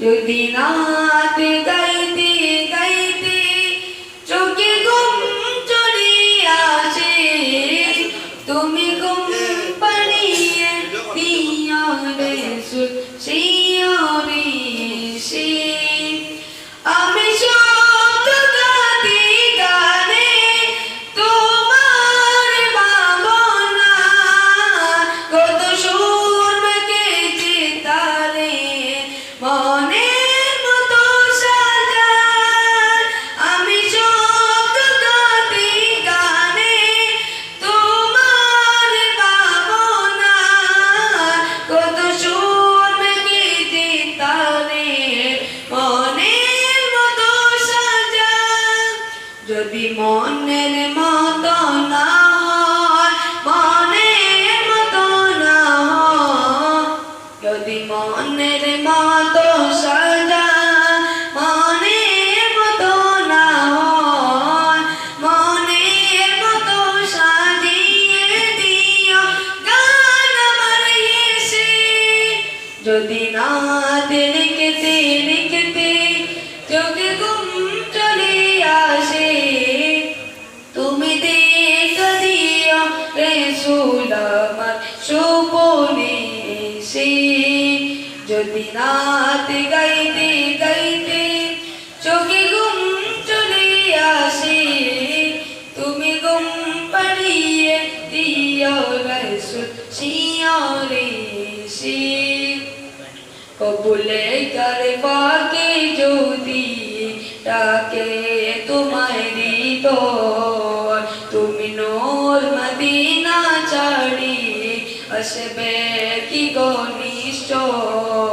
You Yudhinati Gaya যদি মনের মতো না মনের মতো না যদি মনের মতো সাজা, মনের মতো না মনের মতো সাজিয়ে দিও, গান আমার যদি না লিখতে লিখতে যদি রাত গাইতে গাইতে চোখে ঘুম চলে আসে। তুমি ঘুম পাড়িয়ে দিও রসুল শিয়রে সে কবুলে কর পাকে যদি ডাকে তোমায় দিত তুমি নোর মদিনা ছাড়ি আসবে কি গো নিশ্চয়?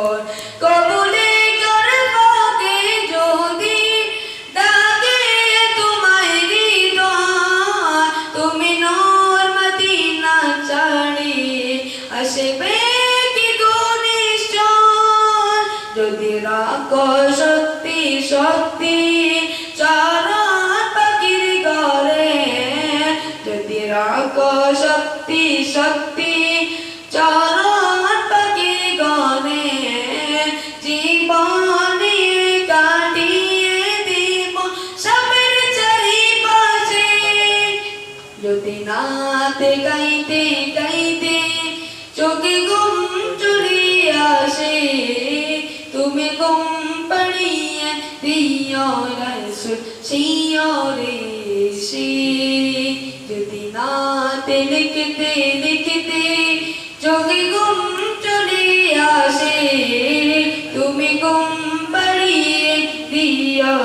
আসবে কি গো নিশ্চয় যদি রাখ শক্তি শক্তি, চরণ পাখির ঘরে। যদি রাখ শক্তি শক্তি, চরণ পাখির ঘরে। জীবনে কাটিয়ে দিব সবের চারিপাশে। যদি নাতে গাইতে গাইতে চোখে ঘুম চলে আসে, তুমি ঘুম পাড়িয়ে দিও রসুল শিয়রে সে যদি নাতে লিখতে লিখতে চোখে ঘুম চলে আসে, তুমি ঘুম পাড়িয়ে দিও